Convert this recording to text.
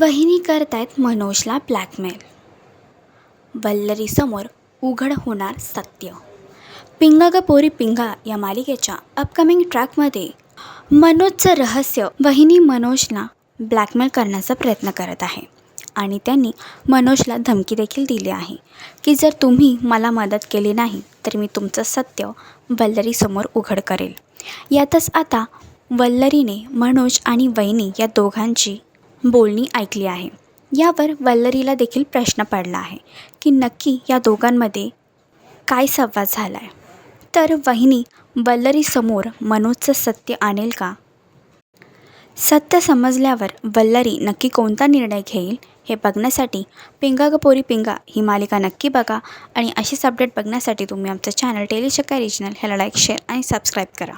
वहिनी करतायत मनोजला ब्लॅकमेल वल्लरीसमोर उघड होणार सत्य. पिंगा ग पोरी पिंगा या मालिकेच्या अपकमिंग ट्रॅकमध्ये मनोजचं रहस्य वहिनी मनोजला ब्लॅकमेल करण्याचा प्रयत्न करत आहे. आणि त्यांनी मनोजला धमकी देखील दिली आहे की जर तुम्ही मला मदत केली नाही तर मी तुमचं सत्य वल्लरीसमोर उघड करेल. यातच आता वल्लरीने मनोज आणि वहिनी या दोघांची बोलणी ऐकली आहे. यावर वल्लरीला देखील प्रश्न पडला आहे की नक्की या दोघांमध्ये काय संवाद झाला आहे तर वहिनी वल्लरीसमोर मनोजचं सत्य आणेल का? सत्य समजल्यावर वल्लरी नक्की कोणता निर्णय घेईल हे बघण्यासाठी पिंगा ग पोरी पिंगा ही मालिका नक्की बघा आणि अशीच अपडेट बघण्यासाठी तुम्ही आमचं चॅनल टेलीशक्का रिजनल ह्याला लाईक शेअर आणि सबस्क्राईब करा.